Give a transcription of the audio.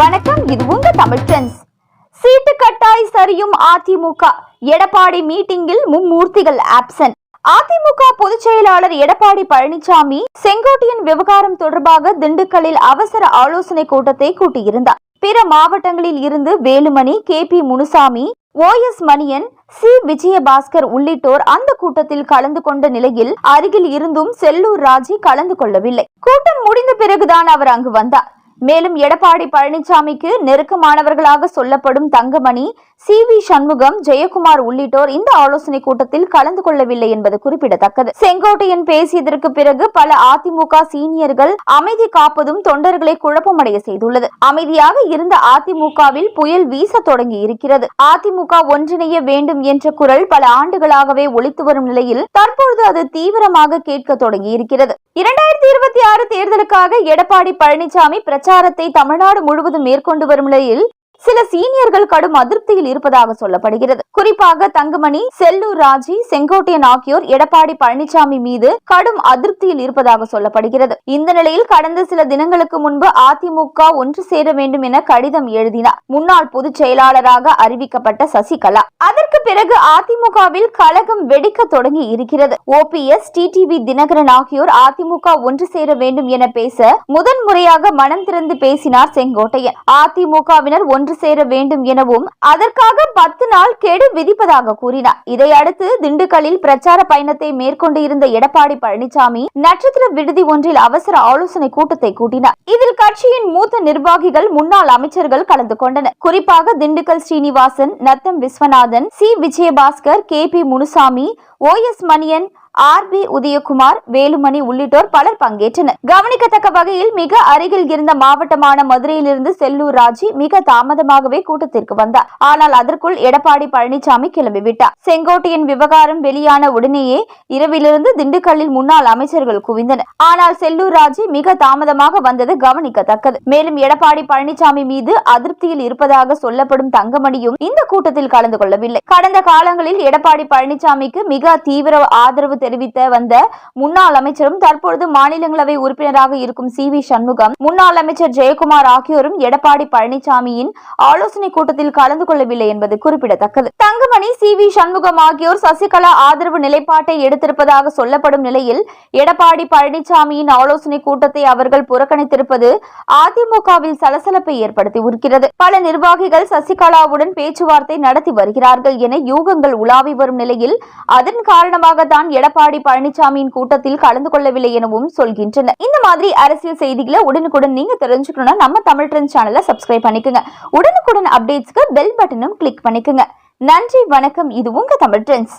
வணக்கம் இது உங்க தமிழ் ட்ரெண்ட்ஸ் சீட்டு கட்டாய் சரியும் அதிமுக. எடப்பாடி மீட்டிங்கில் மும்மூர்த்திகள் ஆப்சன்ட் அதிமுக பொதுச் செயலாளர் எடப்பாடி பழனிசாமி செங்கோட்டையன் விவகாரம் தொடர்பாக திண்டுக்கல்லில் அவசர ஆலோசனை கூட்டத்தை கூட்டியிருந்தார். பிற மாவட்டங்களில் இருந்து Velumani K P Munusamy O S Manian C. Vijayabaskar உள்ளிட்டோர் அந்த கூட்டத்தில் கலந்து கொண்ட நிலையில் அருகில் இருந்தும் செல்லூர் ராஜி கலந்து கொள்ளவில்லை. கூட்டம் முடிந்த பிறகுதான் அவர் அங்கு வந்தார். மேலும் எடப்பாடி பழனிசாமிக்கு நெருக்கமானவர்களாக சொல்லப்படும் தங்கமணி சி வி சண்முகம் ஜெயக்குமார் உள்ளிட்டோர் இந்த ஆலோசனை கூட்டத்தில் கலந்து கொள்ளவில்லை என்பது குறிப்பிடத்தக்கது. செங்கோட்டையன் பேசியதற்கு பிறகு பல அதிமுக சீனியர்கள் அமைதி காப்பதும் தொண்டர்களை குழப்பமடைய செய்துள்ளது. அமைதியாக இருந்த அதிமுகவில் புயல் வீச தொடங்கி இருக்கிறது. அதிமுக ஒன்றிணைய வேண்டும் என்ற குரல் பல ஆண்டுகளாகவே ஒழித்து வரும் நிலையில் தற்பொழுது அது தீவிரமாக கேட்க தொடங்கி இருக்கிறது. இரண்டாயிரத்தி இருபத்தி ஆறு தேர்தலுக்காக எடப்பாடி பழனிசாமி பிரச்சாரத்தை தமிழ்நாடு முழுவதும் மேற்கொண்டு வரும் நிலையில் சில சீனியர்கள் கடும் அதிருப்தியில் இருப்பதாக சொல்லப்படுகிறது. குறிப்பாக தங்கமணி செல்லூர் ராஜி செங்கோட்டையன் ஆகியோர் எடப்பாடி பழனிசாமி மீது கடும் அதிருப்தியில் இருப்பதாக சொல்லப்படுகிறது. இந்த நிலையில் கடந்த சில தினங்களுக்கு முன்பு அதிமுக ஒன்று சேர வேண்டும் என கடிதம் எழுதினார். முன்னாள் பொதுச் செயலாளராக அறிவிக்கப்பட்ட சசிகலா. அதற்கு பிறகு அதிமுகவில் கழகம் வெடிக்க தொடங்கி இருக்கிறது. ஓபிஎஸ் டிடிவி தினகரன் ஆகியோர் அதிமுக ஒன்று சேர வேண்டும் என பேச முதன் முறையாக மனம் திறந்து பேசினார் செங்கோட்டையன். அதிமுகவினர் ஒன்று ஒன்று சேர வேண்டும் எனவும் அதற்காக பத்து நாள் கெடு விதிப்பதாக கூறினார். இதையடுத்து திண்டுக்கல்லில் பிரச்சார பயணத்தை மேற்கொண்டு இருந்த எடப்பாடி பழனிசாமி நட்சத்திர விடுதி ஒன்றில் அவசர ஆலோசனை கூட்டத்தை கூட்டினார். இதில் கட்சியின் மூத்த நிர்வாகிகள் முன்னாள் அமைச்சர்கள் கலந்து கொண்டனர். குறிப்பாக Dindigul Srinivasan Natham Viswanathan C. Vijayabaskar K. P. Munusamy O. S. Manian R B Udhayakumar Velumani உள்ளிட்டோர் பலர் பங்கேற்றனர். கவனிக்கத்தக்க வகையில் மிக அருகில் இருந்த மாவட்டமான மதுரையிலிருந்து செல்லூர் ராஜி மிக தாமதமாகவே கூட்டத்திற்கு வந்தார். ஆனால் அதற்குள் எடப்பாடி பழனிசாமி கிளம்பிவிட்டார். செங்கோட்டையின் விவகாரம் வெளியான உடனேயே இரவிலிருந்து திண்டுக்கல்லில் முன்னாள் அமைச்சர்கள் குவிந்தனர். ஆனால் செல்லூர் ராஜி மிக தாமதமாக வந்தது கவனிக்கத்தக்கது. மேலும் எடப்பாடி பழனிசாமி மீது அதிருப்தியில் இருப்பதாக சொல்லப்படும் தங்கமணியும் இந்த கூட்டத்தில் கலந்து கொள்ளவில்லை. கடந்த காலங்களில் எடப்பாடி பழனிசாமிக்கு மிக தீவிர ஆதரவு தெரிவித்த வந்த முன்னாள் அமைச்சரும் தற்பொழுது மாநிலங்களவை உறுப்பினராக இருக்கும் சி வி சண்முகம் முன்னாள் அமைச்சர் ஜெயக்குமார் ஆகியோரும் எடப்பாடி பழனிசாமியின் ஆலோசனை கூட்டத்தில் கலந்து கொள்ளவில்லை என்பது குறிப்பிடத்தக்கது. தங்கமணி சி வி சண்முகம் ஆகியோர் சசிகலா ஆதரவு நிலைப்பாட்டை எடுத்திருப்பதாக சொல்லப்படும் நிலையில் எடப்பாடி பழனிசாமியின் ஆலோசனை கூட்டத்தை அவர்கள் புறக்கணித்திருப்பது அதிமுகவில் சலசலப்பை ஏற்படுத்தி இருக்கிறது பல நிர்வாகிகள் சசிகலாவுடன் பேச்சுவார்த்தை நடத்தி வருகிறார்கள் என யூகங்கள் உலாவி வரும் நிலையில் அதன் காரணமாக தான் எடப்பாடி பழனிசாமியின் கூட்டத்தில் கலந்து கொள்ளவில்லை எனவும் சொல்கின்றனர். இந்த மாதிரி அரசியல் செய்திகளை உடனுக்குடன் நீங்க தெரிஞ்சுக்கணும்னா நம்ம தமிழ் ட்ரெண்ட் சேனலை சப்ஸ்கிரைப் பண்ணிக்கோங்க. உடனுக்குடன் அப்டேட்ஸ்க்கு பெல் பட்டனும் கிளிக் பண்ணிக்கோங்க. நன்றி வணக்கம். இது உங்க தமிழ் ட்ரெண்ட்ஸ்.